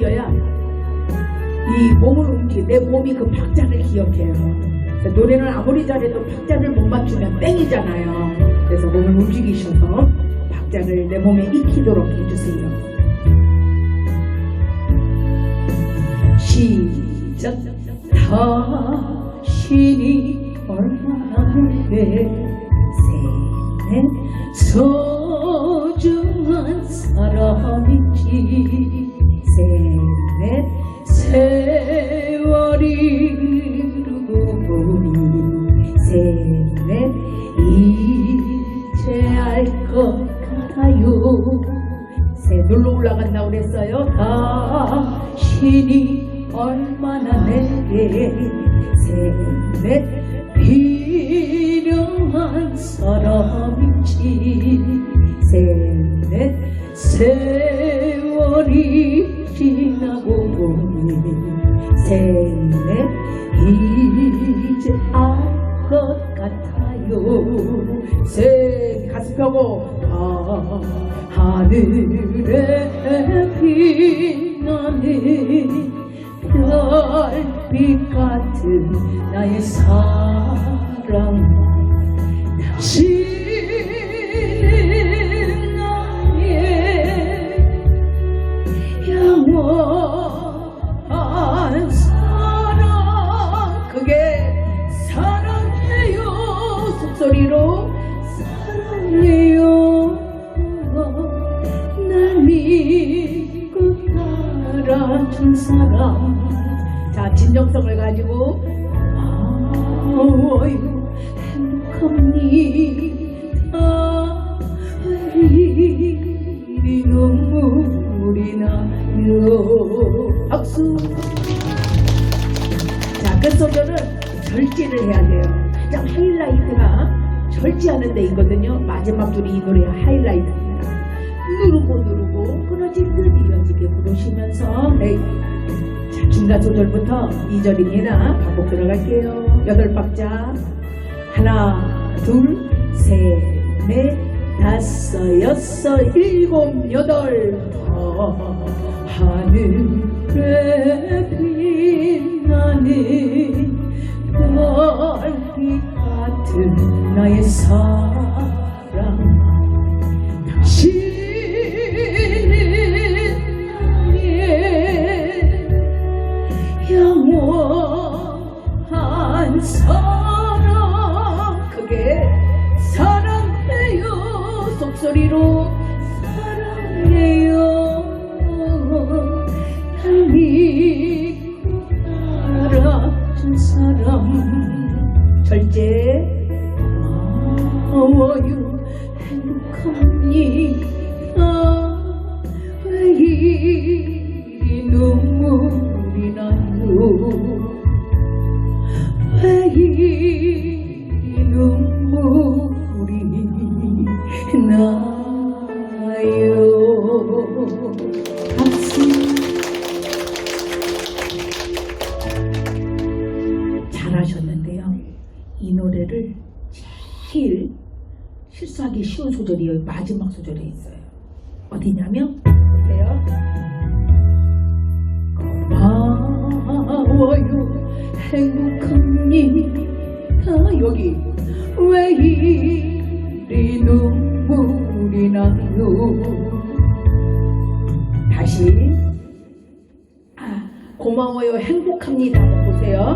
움직여야 이 몸을 움직여 내 몸이 그 박자를 기억해요. 노래는 아무리 잘해도 박자를 못 맞추면 땡이잖아요. 그래서 몸을 움직이셔서 박자를 내 몸에 익히도록 해주세요. 시작 다시니 얼마나 내 셋넷 소 그랬어요? 다시니 얼마나 내게 셋넷 필요한 사람인지 셋넷 세월이 지나고 보니 셋넷 이제 알것 같아요. 셋 가슴 펴고 아, 하늘에 빛나는 별빛 같은 나의 사랑. 당신 따라준 사람 자 진정성을 가지고. 아워요 행복합니다. 왜 이리 눈물이 나요 박수. 자 끝 소절은 절제를 해야 돼요. 가장 하이라이트가 절제하는 데 있거든요. 마지막 줄이 이 노래의 하이라이트입니다 누르고 누르고 끊어질 듯 이어지게 부르시면서 네. 자 중간 소절부터 2절입니다 반복 들어갈게요. 여덟 박자. 하나 둘 셋 넷 다섯 여섯 일곱 여덟. 더 하늘에 빛나는 별빛 같은 나의 사랑. 당신 속소리로 사랑해요. 날 믿고 따라준 사람. 절제. 고마워요 행복합니다. 왜 이리 눈물이 나요 왜 이 나요 박수 잘하셨는데요. 이 노래를 제일 실수하기 쉬운 소절이 여기 마지막 소절에 있어요. 어디냐면 보세요. 고마워요. 행복합니다 여기. 왜 이리 눈 나요 다시 아 고마워요. 행복합니다. 보세요.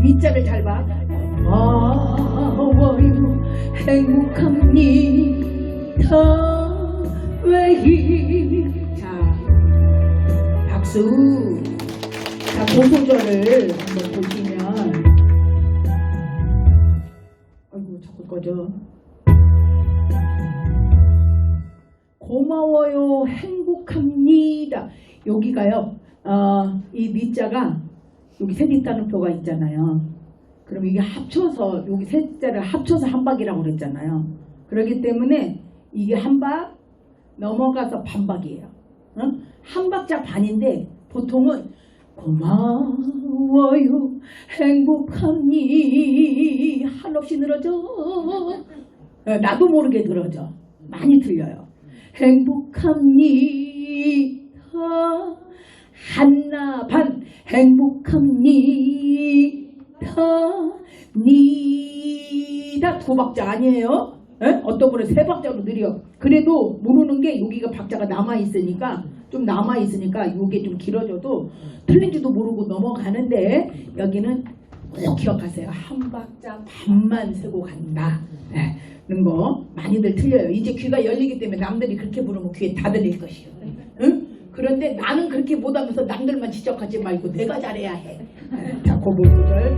밑자를 잘 봐. 고마워요. 행복합니다. 왜 이... 자 박수. 자 고소절을 한번 보시면 고마워요 행복합니다. 여기가요 어, 이 밑자가 여기 셋 있다는 표가 있잖아요. 그럼 이게 합쳐서 여기 셋자를 합쳐서 한 박이라고 그랬잖아요. 그렇기 때문에 이게 한박 넘어가서 반박이에요. 응? 한 박자 반인데 보통은 고마워요 행복하니 한없이 늘어져. 어, 나도 모르게 늘어져 많이 틀려요 행복합니다. 한나반 행복합니다. 니다 두 박자 아니에요? 에? 어떤 분은 세 박자로 느려. 그래도 모르는 게 여기가 박자가 남아 있으니까 좀 남아 있으니까 이게 좀 길어져도 틀린지도 모르고 넘어가는데 여기는 꼭 기억하세요. 한 박자 반만 세고 간다. 네, 거 많이들 틀려요. 이제 귀가 열리기 때문에 남들이 그렇게 부르면 귀에 다 들릴 것이요. 응? 그런데 나는 그렇게 못하면서 남들만 지적하지 말고 내가 잘해야 해. 네, 자, 그 부분을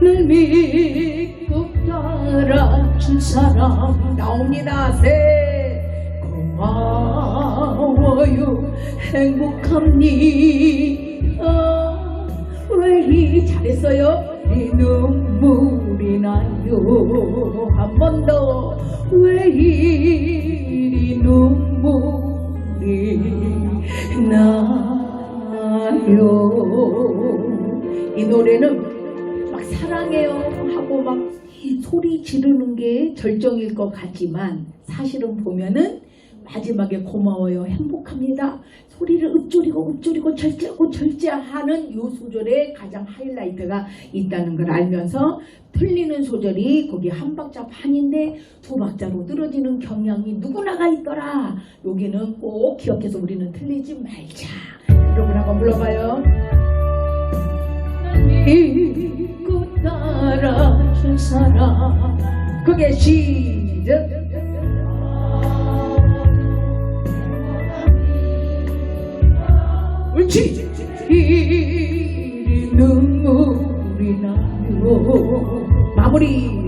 늘 믿고 따라준 사람 나옵니다. 새 고마워요 행복합니다. 왜 이리 잘했어요? 이 눈물 이 나요? 한 번 더 왜 이리 눈물이 나요? 이 노래는 막 사랑해요 하고 막 소리 지르는 게 절정일 것 같지만 사실은 보면은 마지막에 고마워요. 행복합니다. 소리를 읊조리고 읊조리고 절제하고 절제하는 요 소절에 가장 하이라이트가 있다는 걸 알면서 틀리는 소절이 거기 한 박자 반인데 두 박자로 늘어지는 경향이 누구나가 있더라. 여기는 꼭 기억해서 우리는 틀리지 말자. 여러분 한번 불러봐요. 믿고 따라준 사람. 그게 시작 이리 눈물이 나요. 마무리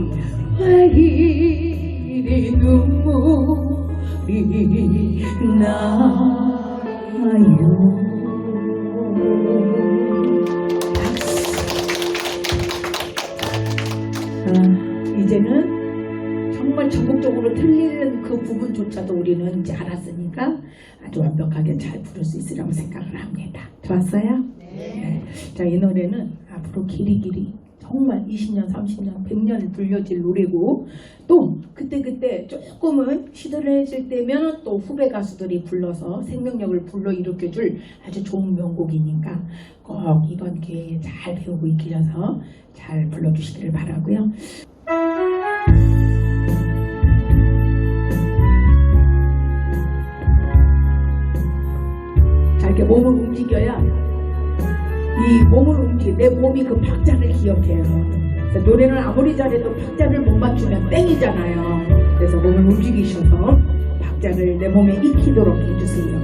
아주 완벽하게 잘 부를 수 있으라고 생각을 합니다. 좋았어요? 네. 자, 이 노래는 앞으로 길이길이 정말 20년, 30년, 100년 불려질 노래고 또 그때그때 조금은 시들해질 때면 또 후배 가수들이 불러서 생명력을 불러일으켜줄 아주 좋은 명곡이니까 꼭 이번 기회에 잘 배우고 익히셔서 잘 불러주시기를 바라고요. 이렇게 몸을 움직여야 이 몸을 움직여 내 몸이 그 박자를 기억해요. 노래는 아무리 잘해도 박자를 못 맞추면 땡이잖아요. 그래서 몸을 움직이셔서 박자를 내 몸에 익히도록 해주세요.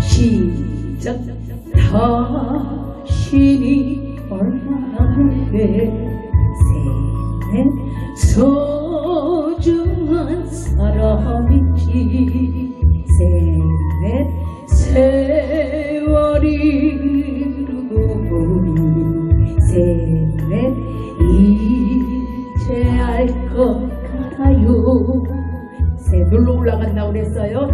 시작 당신이 얼마나 내 셋넷 소 새 눌러 올라간다고 그랬어요?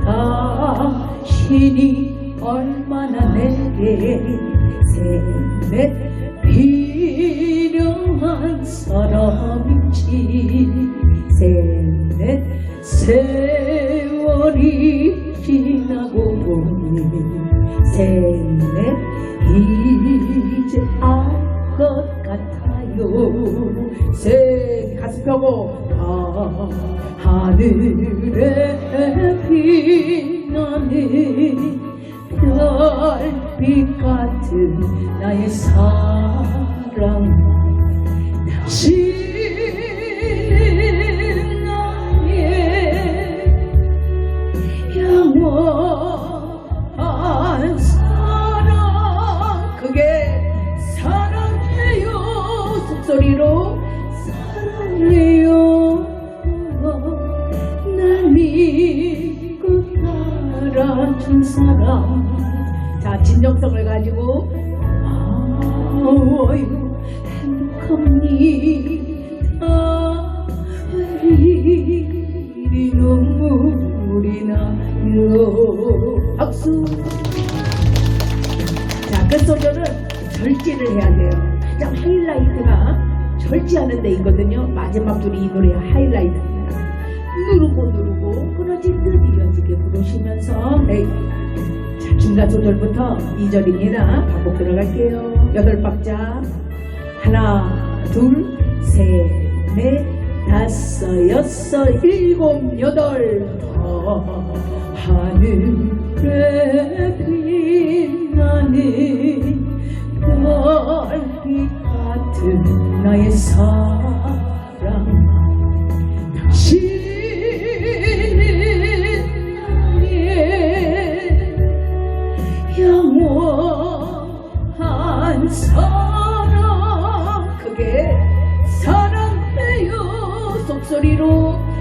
당신이 얼마나 내게 셋넷 필요한 사람인지 셋넷 세월이 지나고 보니 셋넷 이제 알 것 같아요. 셋 가슴 펴고 아, 하늘에 빛나는 별빛 같은 나의 사랑. 당신 어. 자, 진정성을 가지고 아, 어이구 행복합니다. 우리 눈물이 나요. 박수. 자, 그 끝소절은 절제를 해야 돼요. 가장 하이라이트가 절제하는 데 있거든요. 마지막 줄이 이 노래의 하이라이트입니다. 누르고 누르고 끊어진 듯 이어지게 부르시면서 네. 중간 소절부터 2절입니다. 반복 들어갈게요. 여덟 박자. 하나, 둘, 셋, 넷, 다섯, 여섯, 일곱, 여덟. 하늘에 빛나는 별빛 같은 나의 삶. you